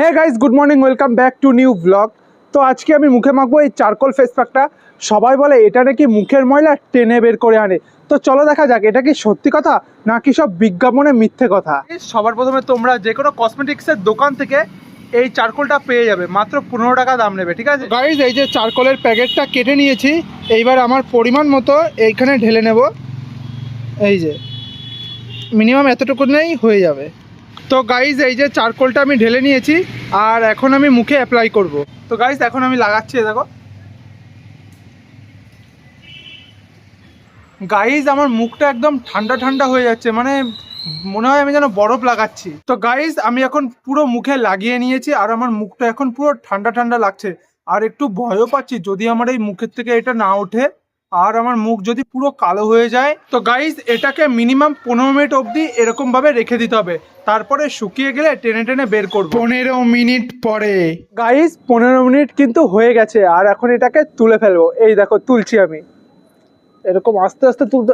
Hey guys good morning welcome back to new blog তো আজকে আমি মুখে মাখবো এই চারকোল ফেস প্যাকটা সবাই বলে এটা নাকি মুখের ময়লা? টেনে বের করে আনে। তো চলো দেখা যাক এটা কি সত্যি কথা নাকি সব বিজ্ঞাপনে মিথ্যে কথা? সবার প্রথমে তোমরা যে কোনো কসমেটিক্সের দোকান থেকে এই চারকোলটা পেয়ে যাবে। মাত্র পনেরো টাকা দাম নেবে ঠিক আছে? গাইজ এই যে চারকোলের প্যাকেটটা কেটে নিয়েছি এইবার আমার পরিমাণ মতো এইখানে ঢেলে নেব। এই যে মিনিমাম এতটুকু নেই হয়ে যাবে। তো গাইজ এই যে চারকোলটা আমি ঢেলে নিয়েছি আর এখন আমি মুখে অ্যাপ্লাই করব। তো গাইজ এখন আমি লাগাচ্ছি দেখো। গাইজ আমার মুখটা একদম ঠান্ডা ঠান্ডা হয়ে যাচ্ছে মানে মনে হয় আমি যেন বরফ লাগাচ্ছি। তো গাইজ আমি এখন পুরো মুখে লাগিয়ে নিয়েছি আর আমার মুখটা এখন পুরো ঠান্ডা ঠান্ডা লাগছে। আর একটু ভয়ও পাচ্ছি যদি আমার এই মুখের থেকে এটা না ওঠে। আর আমার মুখ যদি পুরো কালো হয়ে যায় তো গাইজ এটাকে মিনিমাম পনেরো মিনিট অবধি এরকম ভাবে রেখে দিতে হবে তারপরে শুকিয়ে গেলে টেনে টেনে বের করব পনেরো মিনিট পরে গাইজ পনেরো মিনিট কিন্তু হয়ে গেছে আর এখন এটাকে তুলে ফেলব এই দেখো তুলছি আমি এরকম আস্তে আস্তে তুলতে।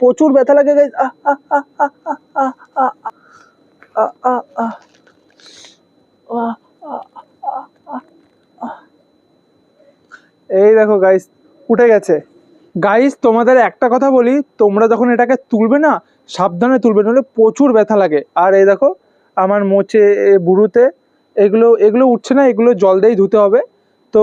প্রচুর ব্যথা লাগে গাইজ আহ, আহ, আহ, আহ, আহ, আহ, আহ। আহ, আহ, আহ, আহ, আহ। এই দেখো গাইস উঠে গেছে। গাইস তোমাদের একটা কথা বলি, তোমরা যখন এটাকে তুলবে না, সাবধানে তুলবে, নাহলে প্রচুর ব্যথা লাগে। আর এই দেখো, আমার মোচে বুড়ুতে, এগুলো এগুলো উঠছে না, এগুলো জল দিয়েই ধুতে হবে। তো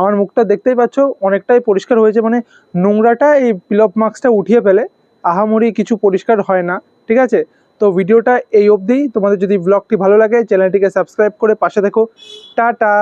আমার মুখটা দেখতেই পাচ্ছ, অনেকটাই পরিষ্কার হয়েছে মানে নোংরাটা এই পিলপ মাস্কটা উঠিয়ে ফেলে, আহামরি কিছু পরিষ্কার হয় না, ঠিক আছে? তো ভিডিওটা এই অবধি। তোমাদের যদি ব্লগটি ভালো লাগে চ্যানেলটিকে সাবস্ক্রাইব করে পাশে দেখো টাটা!